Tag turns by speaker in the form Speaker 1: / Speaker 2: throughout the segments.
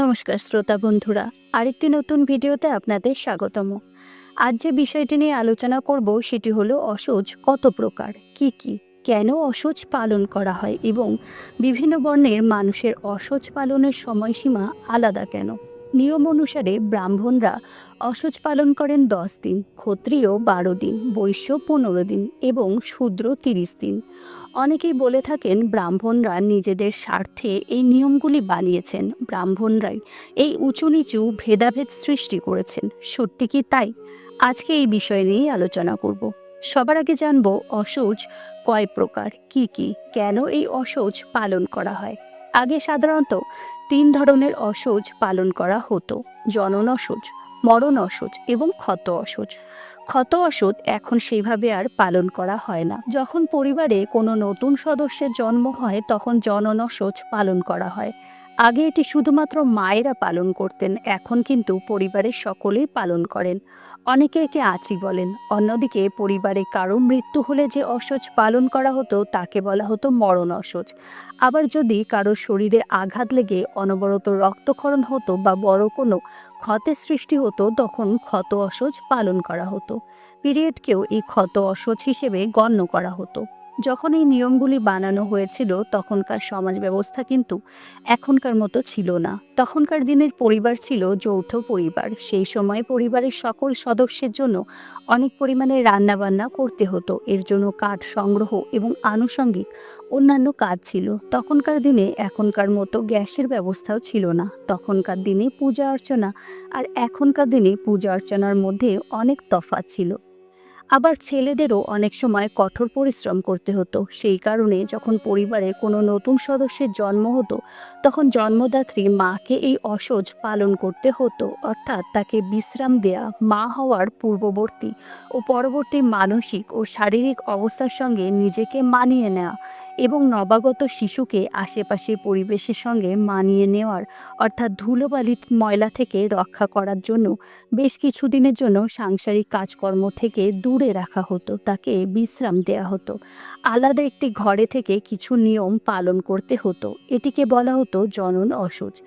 Speaker 1: নমস্কার শ্রোতা বন্ধুরা, আরেকটি নতুন ভিডিওতে আপনাদের স্বাগতম। আজ যে বিষয়টি নিয়ে আলোচনা করব সেটি হলো অসুজ কত প্রকার, কি কি, কেন অসুজ পালন করা হয় এবং বিভিন্ন বর্ণের মানুষের অসুজ পালনের সময়সীমা আলাদা কেন? নিয়ম অনুসারে ব্রাহ্মণরা অসুচ পালন করেন দশ দিন, ক্ষত্রিয় বারো দিন, বৈশ্য পনেরো দিন এবং শূদ্র তিরিশ দিন। অনেকেই বলে থাকেন ব্রাহ্মণরা নিজেদের স্বার্থে এই নিয়মগুলি বানিয়েছেন। ব্রাহ্মণরাই এই উঁচু নিচু ভেদাভেদ সৃষ্টি করেছেন। সত্যি কি তাই? আজকে এই বিষয় নিয়েই আলোচনা করব। সবার আগে জানব অসৌচ কয় প্রকার, কি কি, কেন এই অসৌচ পালন করা হয়? আগে সাধারণত তিন ধরনের অসৌচ পালন করা হতো, জনন অসৌচ মরণ অসৌচ এবং ক্ষত অসৌচ ক্ষত অসুদ এখন সেইভাবে আর পালন করা হয় না। যখন পরিবারে কোনো নতুন সদস্যের জন্ম হয়, তখন জনন অসৌচ পালন করা হয়। আগে এটি শুধুমাত্র মায়েরা পালন করতেন, এখন কিন্তু পরিবারের সকলেই পালন করেন। অনেকে একে আঁচি বলেন, অন্যদিকে পরিবারে কারও মৃত্যু হলে যে অসৌচ পালন করা হতো, তাকে বলা হতো মরণ অসৌচ আবার যদি কারও শরীরে আঘাত লেগে অনবরত রক্তক্ষরণ হতো বা বড় কোনো ক্ষতের সৃষ্টি হতো, তখন ক্ষত অসৌচ পালন করা হতো। পিরিয়ডকেও এই ক্ষত অসৌচ হিসেবে গণ্য করা হতো। যখন এই নিয়মগুলি বানানো হয়েছিল, তখনকার সমাজ ব্যবস্থা কিন্তু এখনকার মতো ছিল না। তখনকার দিনের পরিবার ছিল যৌথ পরিবার। সেই সময় পরিবারের সকল সদস্যের জন্য অনেক পরিমাণে রান্নাবান্না করতে হতো। এর জন্য কাঠ সংগ্রহ এবং আনুষঙ্গিক অন্যান্য কাজ ছিল। তখনকার দিনে এখনকার মতো গ্যাসের ব্যবস্থাও ছিল না। তখনকার দিনে পূজা অর্চনা আর এখনকার দিনে পূজা অর্চনার মধ্যে অনেক তফাৎ ছিল। আবার ছেলেদেরও অনেক সময় কঠোর পরিশ্রম করতে হতো। সেই কারণে যখন পরিবারে কোনো নতুন সদস্যের জন্ম হতো, তখন জন্মদাত্রী মাকে এই অসজ পালন করতে হতো। অর্থাৎ তাকে বিশ্রাম দেয়া, মা হওয়ার পূর্ববর্তী ও পরবর্তী মানসিক ও শারীরিক অবস্থার সঙ্গে নিজেকে মানিয়ে নেওয়া নবাগত শিশুকে আশেপাশে পরিবেশের সঙ্গে মানিয়ে নেওয়ার, অর্থাৎ ধুলোবালি ময়লা থেকে রক্ষা করার জন্য বেশ কিছুদিনের জন্য সাংসারিক কাজকর্ম থেকে দূরে রাখা হতো, তাকে বিশ্রাম দেয়া হতো। আলাদা একটি ঘরে থেকে কিছু নিয়ম পালন করতে হতো, এটিকে বলা হতো জনন অসুচ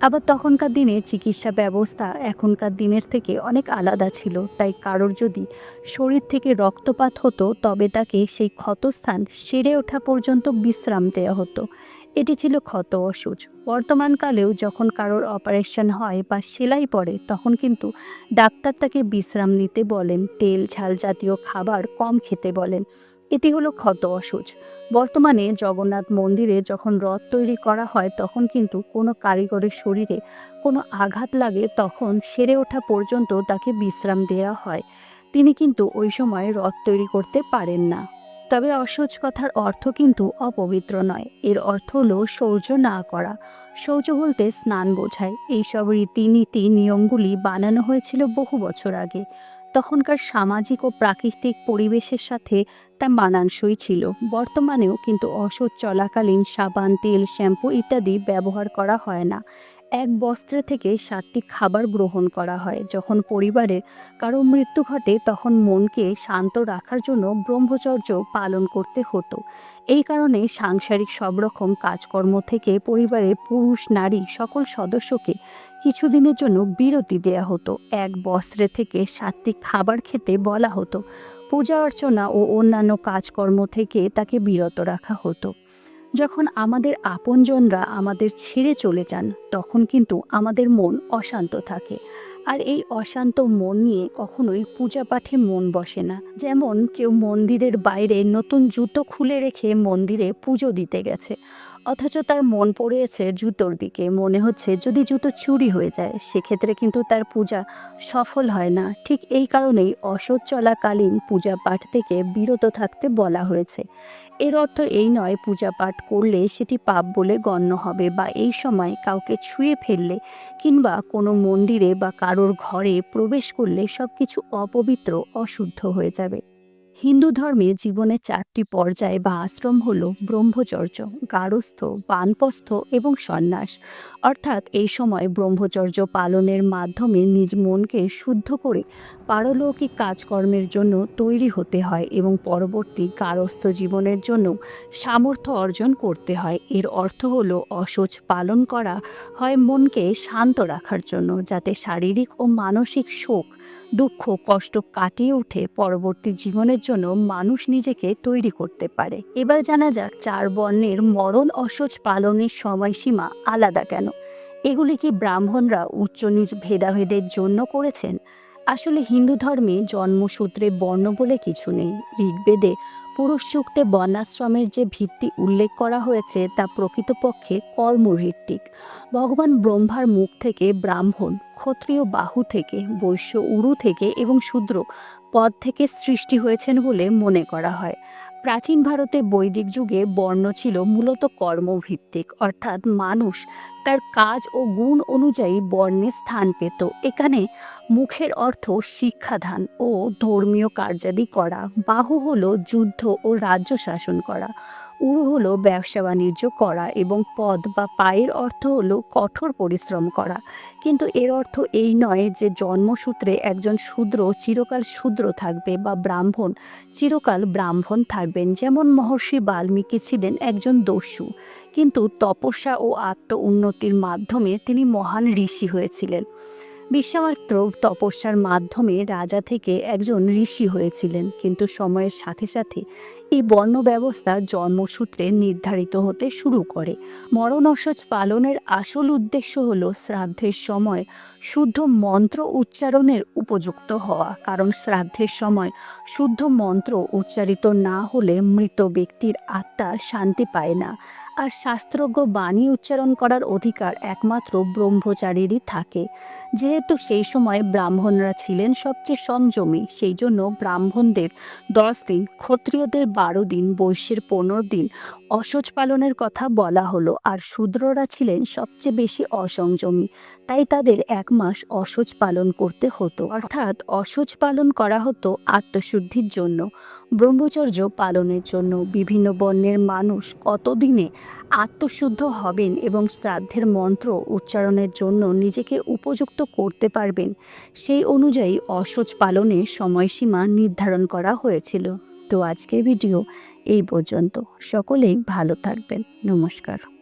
Speaker 1: আবার তখনকার দিনে চিকিৎসা ব্যবস্থা এখনকার দিনের থেকে অনেক আলাদা ছিল, তাই কারোর যদি শরীর থেকে রক্তপাত হতো, তবে তাকে সেই ক্ষতস্থান সেরে ওঠা পর্যন্ত বিশ্রাম দেওয়া হতো। এটি ছিল ক্ষত অসুচ বর্তমানকালেও যখন কারোর অপারেশন হয় বা সেলাই পড়ে, তখন কিন্তু ডাক্তার তাকে বিশ্রাম নিতে বলেন, তেল, ঝাল জাতীয় খাবার কম খেতে বলেন। এটি হলো ক্ষত অসুচ বর্তমানে জগন্নাথ মন্দিরে যখন রথ তৈরি করা হয়, তখন কিন্তু কোনো কারিগরের শরীরে কোনো আঘাত লাগে, তখন সেরে ওঠা পর্যন্ত তাকে বিশ্রাম দেওয়া হয়। তিনি কিন্তু ওই সময় রথ তৈরি করতে পারেন না। তবে অসহজ কথার অর্থ কিন্তু অপবিত্র নয়। এর অর্থ হলো শৌচ না করা। শৌচ বলতে স্নান বোঝায়। এইসব রীতিনীতি, নিয়মগুলি বানানো হয়েছিল বহু বছর আগে। তখনকার সামাজিক ও প্রাকৃতিক পরিবেশের সাথে তা মানানসই ছিল। বর্তমানেও কিন্তু অসৎ চলাকালীন সাবান, তেল, শ্যাম্পু ইত্যাদি ব্যবহার করা হয় না। এক বস্ত্রে থেকে সাতটি খাবার গ্রহণ করা হয়। যখন পরিবারে কারও মৃত্যু ঘটে, তখন মনকে শান্ত রাখার জন্য ব্রহ্মচর্য পালন করতে হতো। এই কারণে সাংসারিক সব রকম কাজকর্ম থেকে পরিবারের পুরুষ, নারী সকল সদস্যকে কিছুদিনের জন্য বিরতি দেয়া হতো। এক বস্ত্রে থেকে সাতটি খাবার খেতে বলা হতো। পূজা অর্চনা ও অন্যান্য কাজকর্ম থেকে তাকে বিরত রাখা হতো। যখন আমাদের আপনজনরা আমাদের ছেড়ে চলে যান, তখন কিন্তু আমাদের মন অশান্ত থাকে। আর এই অশান্ত মন নিয়ে কখনোই পূজা পাঠে মন বসে না। যেমন কেউ মন্দিরের বাইরে নতুন জুতো খুলে রেখে মন্দিরে পুজো দিতে গেছে। অথচ তার মন পড়েছে জুতোর দিকে। মনে হচ্ছে যদি জুতো চুরি হয়ে যায়, সেক্ষেত্রে কিন্তু তার পূজা সফল হয় না। ঠিক এই কারণেই অসৎ চলাকালীন পূজা পাঠ থেকে বিরত থাকতে বলা হয়েছে। এর অর্থ এই নয়, পূজা পাঠ করলে সেটি পাপ বলে গণ্য হবে বা এই সময় কাউকে ছুঁয়ে ফেললে কিংবা কোনো মন্দিরে বা কারোর ঘরে প্রবেশ করলে সব কিছু অপবিত্র, অশুদ্ধ হয়ে যাবে। হিন্দু ধর্মে জীবনের চারটি পর্যায় বা আশ্রম হল ব্রহ্মচর্য, গারস্থ, বানপস্থ এবং সন্ন্যাস। অর্থাৎ এই সময় ব্রহ্মচর্য পালনের মাধ্যমে নিজ মনকে শুদ্ধ করে পারলৌকিক কাজকর্মের জন্য তৈরি হতে হয় এবং পরবর্তী গারস্থ জীবনের জন্য সামর্থ্য অর্জন করতে হয়। এর অর্থ হল অসোচ পালন করা হয় মনকে শান্ত রাখার জন্য, যাতে শারীরিক ও মানসিক শোক দুঃখ, কষ্ট কাটিয়ে উঠে পরবর্তী জীবনের জন্য মানুষ নিজেকে তৈরি করতে পারে। এবার জানা যাক চার বর্ণের মরণ অসচ পালনের সময়সীমা আলাদা কেন? এগুলি কি ব্রাহ্মণরা উচ্চ নিজ ভেদাভেদের জন্য করেছেন? আসলে হিন্দু ধর্মে জন্মসূত্রে বর্ণ বলে কিছু নেই। ঋগ্বেদে পুরুষ সূক্তে বর্ণাশ্রমের যে ভিত্তি উল্লেখ করা হয়েছে তা প্রকৃতপক্ষে কর্মভিত্তিক। ভগবান ব্রহ্মার মুখ থেকে ব্রাহ্মণ, ক্ষত্রিয় বাহু থেকে, বৈশ্য উরু থেকে এবং শূদ্র পদ থেকে সৃষ্টি হয়েছেন বলে মনে করা হয়। প্রাচীন ভারতে বৈদিক যুগে বর্ণ ছিল মূলত কর্মভিত্তিক, অর্থাৎ মানুষ তার কাজ ও গুণ অনুযায়ী বর্ণে স্থান পেত। এখানে মুখের অর্থ শিক্ষাদান ও ধর্মীয় কার্যাদি করা। বাহু হল যুদ্ধ ও রাজ্য শাসন করা। উরু হলো ব্যবসা বাণিজ্য করা এবং পদ বা পায়ের অর্থ হলো কঠোর পরিশ্রম করা। কিন্তু এর অর্থ এই নয় যে জন্মসূত্রে একজন শূদ্র চিরকাল শূদ্র থাকবে বা ব্রাহ্মণ, চিরকাল ব্রাহ্মণ থাকবেন। যেমন মহর্ষি বাল্মীকি ছিলেন একজন দস্যু, কিন্তু তপস্যা ও আত্ম উন্নতির মাধ্যমে তিনি মহান ঋষি হয়েছিলেন। বিশ্বামিত্র তপস্যার মাধ্যমে রাজা থেকে একজন ঋষি হয়েছিলেন, কিন্তু সময়ের সাথে সাথে এই বর্ণ ব্যবস্থা জন্মসূত্রে নির্ধারিত হতে শুরু করে। মরণসজ পালনের আসল উদ্দেশ্য হল শ্রাদ্ধের সময় শুদ্ধ মন্ত্র উচ্চারণের উপযুক্ত হওয়া। কারণ শ্রাদ্ধের সময় শুদ্ধ মন্ত্র উচ্চারিত না হলে মৃত ব্যক্তির আত্মা শান্তি পায় না। আর শাস্ত্রজ্ঞ বাণী উচ্চারণ করার অধিকার একমাত্র ব্রহ্মচারীরই থাকে। যেহেতু সেই সময় ব্রাহ্মণরা ছিলেন সবচেয়ে সংযমী, সেই জন্য ব্রাহ্মণদের দশ দিন ক্ষত্রিয়দের বারো দিন, বৈশ্যের পনেরো দিন অসজ পালনের কথা বলা হলো আর শূদ্ররা ছিলেন সবচেয়ে বেশি অসংযমী। তাই তাদের এক মাস অসজ পালন করতে হতো। অর্থাৎ অসজ পালন করা হতো আত্মশুদ্ধির জন্য, ব্রহ্মচর্য পালনের জন্য। বিভিন্ন বর্ণের মানুষ কতদিনে আত্মশুদ্ধ হবেন এবং শ্রাদ্ধের মন্ত্র উচ্চারণের জন্য নিজেকে উপযুক্ত করতে পারবেন, সেই অনুযায়ী অসজ পালনের সময়সীমা নির্ধারণ করা হয়েছিল। তো আজকের ভিডিও এই পর্যন্ত। সকলেই ভালো থাকবেন। নমস্কার।